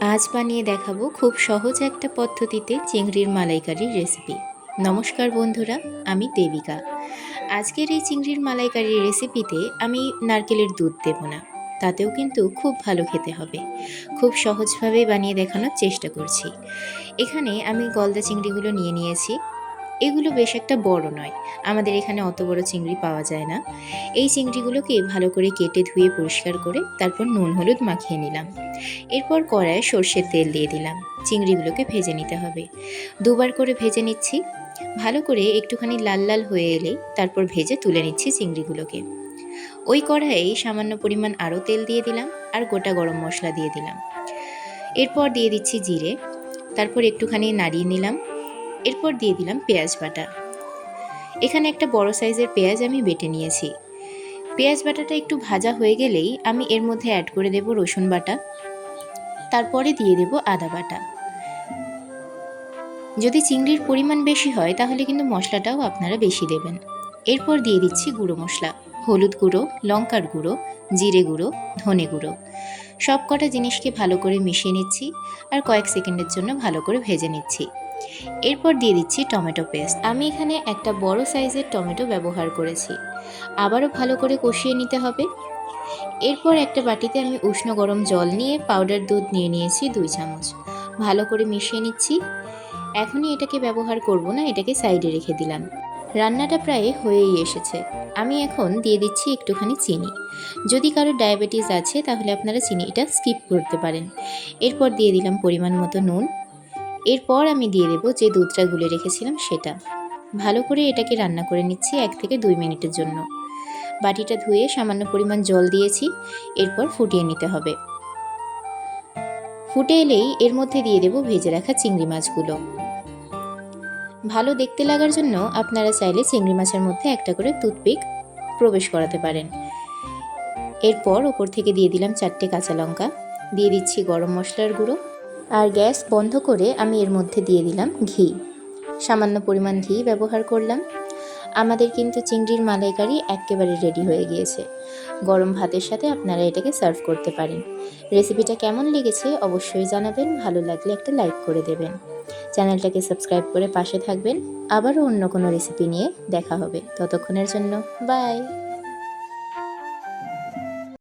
আজ বানিয়ে দেখাবো খুব সহজ একটা পদ্ধতিতে চিংড়ির মালাইকারির রেসিপি। নমস্কার বন্ধুরা, আমি দেবিকা। আজকের এই চিংড়ির মালাইকারির রেসিপিতে আমি নারকেলের দুধ দেব না, তাতেও কিন্তু খুব ভালো খেতে হবে। খুব সহজভাবে বানিয়ে দেখানোর চেষ্টা করছি। এখানে আমি গলদা চিংড়িগুলো নিয়ে নিয়েছি এগুলো বেশ একটা বড় নয়। আমাদের এখানে অত বড় চিংড়ি পাওয়া যায় না। এই চিংড়িগুলোকে ভালো করে কেটে ধুয়ে পরিষ্কার করে তারপর নুন, হলুদ মাখিয়ে নিলাম। এরপর কড়ায় সর্ষের তেল দিয়ে দিলাম। চিংড়িগুলোকে ভেজে নিতে হবে। দুবার করে ভেজে নিচ্ছি। ভালো করে একটুখানি লাল লাল হয়ে এলে তারপর ভেজে তুলে নিচ্ছি চিংড়িগুলোকে। ওই কড়াইয়ে সামান্য পরিমাণ আরও তেল দিয়ে দিলাম আর গোটা গরম মশলা দিয়ে দিলাম। এরপর দিয়ে দিচ্ছি জিরে। তারপর একটুখানি নাড়িয়ে নিলাম। এরপর দিয়ে দিলাম পেঁয়াজ বাটা। এখানে একটা বড় সাইজের পেঁয়াজ আমি বেটে নিয়েছি। পেঁয়াজ বাটাটা একটু ভাজা হয়ে গেলেই আমি এর মধ্যে অ্যাড করে দেব রসুন বাটা। তারপরে দিয়ে দেব আদা বাটা। যদি চিংড়ির পরিমাণ বেশি হয়, তাহলে কিন্তু মশলাটাও আপনারা বেশি দেবেন। এরপর দিয়ে দিচ্ছি গুঁড়ো মশলা। হলুদ গুঁড়ো, লঙ্কার গুঁড়ো, জিরে গুঁড়ো, ধনে গুঁড়ো। সব কটা জিনিসকে ভালো করে মিশিয়ে নিচ্ছি আর কয়েক সেকেন্ডের জন্য ভালো করে ভেজে নিচ্ছি। এরপর দিয়ে দিচ্ছি টমেটো পেস্ট। আমি এখানে একটা বড় সাইজের টমেটো ব্যবহার করেছি। আবারও ভালো করে কষিয়ে নিতে হবে। এরপর একটা বাটিতে আমি উষ্ণ গরম জল নিয়ে পাউডার দুধ নিয়ে নিয়েছি দুই চামচ। ভালো করে মিশিয়ে নিচ্ছি। এখনই এটাকে ব্যবহার করব না, এটাকে সাইডে রেখে দিলাম। রান্নাটা প্রায় হয়েই এসেছে। আমি এখন দিয়ে দিচ্ছি একটুখানি চিনি। যদি কারও ডায়াবেটিস আছে, তাহলে আপনারা চিনিটা স্কিপ করতে পারেন। এরপর দিয়ে দিলাম পরিমাণ মতো নুন। এরপর আমি দিয়ে দেবো যে দুধটা গুলে রেখেছিলাম সেটা। ভালো করে এটাকে রান্না করে নিচ্ছি এক থেকে দুই মিনিটের জন্য। বাটিটা ধুয়ে সামান্য পরিমাণ জল দিয়েছি, এরপর ফুটিয়ে নিতে হবে। ফুটে এলেই এর মধ্যে দিয়ে দেবো ভেজে রাখা চিংড়ি মাছগুলো। ভালো দেখতে লাগার জন্য আপনারা চাইলে চিংড়ি মাছের মধ্যে একটা করে টুথপিক প্রবেশ করাতে পারেন। এরপর ওপর থেকে দিয়ে দিলাম চারটে কাঁচা লঙ্কা। দিয়ে দিচ্ছি গরম মশলার গুঁড়ো। আর গ্যাস বন্ধ করে আমি এর মধ্যে দিয়ে দিলাম ঘি। সামান্য পরিমাণ ঘি ব্যবহার করলাম। আমাদের কিন্তু চিংড়ির মালাইকারি একেবারে রেডি হয়ে গিয়েছে। গরম ভাতের সাথে আপনারা এটাকে সার্ভ করতে পারেন। রেসিপিটা কেমন লেগেছে অবশ্যই জানাবেন। ভালো লাগলে একটা লাইক করে দেবেন। চ্যানেলটাকে সাবস্ক্রাইব করে পাশে থাকবেন। আবারও অন্য কোনো রেসিপি নিয়ে দেখা হবে। ততক্ষণের জন্য বাই